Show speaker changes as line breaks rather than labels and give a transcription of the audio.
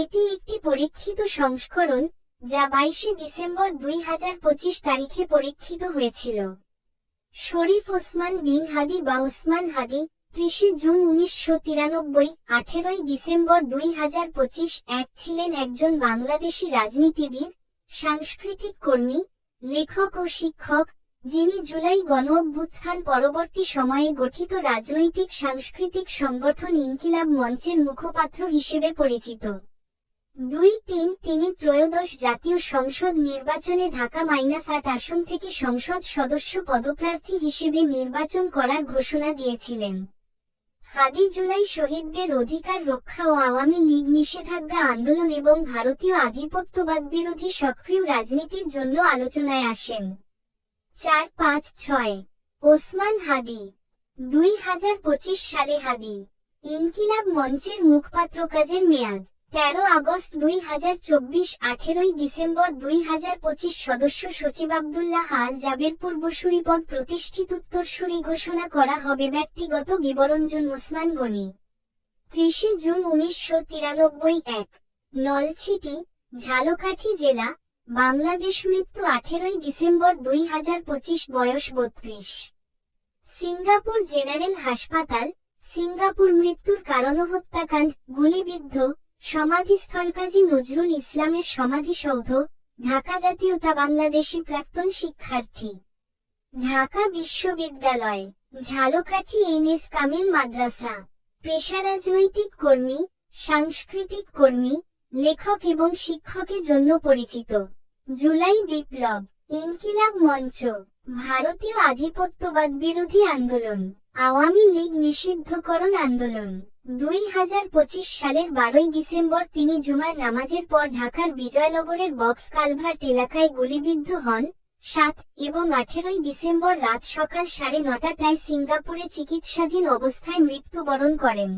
এটি একটি পরীক্ষিত সংস্করণ, যা বাইশে ডিসেম্বর দুই হাজার পঁচিশ তারিখে পরীক্ষিত হয়েছিল। শরীফ ওসমান বিন হাদি বা ওসমান হাদি, ত্রিশে জুন উনিশশো তিরানব্বই, আঠেরোই ডিসেম্বর দুই হাজার পঁচিশ, এক ছিলেন একজন বাংলাদেশি রাজনীতিবিদ, সাংস্কৃতিক কর্মী, লেখক ও শিক্ষক, যিনি জুলাই গণ অভ্যুত্থান পরবর্তী সময়ে গঠিত রাজনৈতিক সাংস্কৃতিক সংগঠন ইনকিলাব মঞ্চের মুখপাত্র হিসেবে পরিচিত। দুই তিন তিনি ত্রয়োদশ জাতীয় সংসদ নির্বাচনে ঢাকা মাইনাস আট আসন থেকে সংসদ সদস্য পদপ্রার্থী হিসেবে নির্বাচন করার ঘোষণা দিয়েছিলেন। হাদি জুলাই শহীদদের অধিকার রক্ষা ও আওয়ামী লীগ নিষেধাজ্ঞা আন্দোলন এবং ভারতীয় আধিপত্যবাদ বিরোধী সক্রিয় রাজনীতির জন্য আলোচনায় আসেন। চার পাঁচ ছয় ওসমান হাদি দুই হাজার পঁচিশ সালে হাদি ইনকিলাব মঞ্চের মুখপাত্র কাজের মেয়াদ তেরো আগস্ট দুই হাজার চব্বিশ আঠেরোই ডিসেম্বর দুই হাজার পঁচিশ সদস্য সচিব আবদুল্লাহ আল জাবের পূর্বসূরি পদ প্রতিষ্ঠিত উত্তরসূরি ঘোষণা করা হবে ব্যক্তিগত বিবরণজন ওসমান গনি। ত্রিশে জুন উনিশশো তিরানব্বই এক, নলছিটি, ঝালকাঠি জেলা, বাংলাদেশ মৃত্যু আঠেরোই ডিসেম্বর দুই হাজার পঁচিশ বয়স বত্রিশ। সিঙ্গাপুর জেনারেল হাসপাতাল, সিঙ্গাপুর মৃত্যুর কারণ হত্যাকাণ্ড, গুলিবিদ্ধ সমাধিস্থল কাজী নজরুল ইসলামের সমাধিসৌধ, ঢাকা জাতীয়তা বাংলাদেশি প্রাক্তন শিক্ষার্থী। ঢাকা বিশ্ববিদ্যালয়, ঝালকাঠি এন এস কামিল মাদ্রাসা। পেশা রাজনৈতিক কর্মী, সাংস্কৃতিক কর্মী, লেখক এবং শিক্ষকের জন্য পরিচিত। জুলাই বিপ্লব, ইনকিলাব মঞ্চ, ভারতীয় আধিপত্যবাদ বিরোধী আন্দোলন, আওয়ামী লীগ নিষিদ্ধকরণ আন্দোলন। দুই হাজার পঁচিশ সালের বারোই ডিসেম্বর তিনি জুমার নামাজের পর ঢাকার বিজয়নগরের বক্স কালভার্ট এলাকায় গুলিবিদ্ধ হন। সাত এবং আঠেরোই ডিসেম্বর রাত সকাল সাড়ে নটাটায় সিঙ্গাপুরে চিকিৎসাধীন অবস্থায় মৃত্যুবরণ করেন।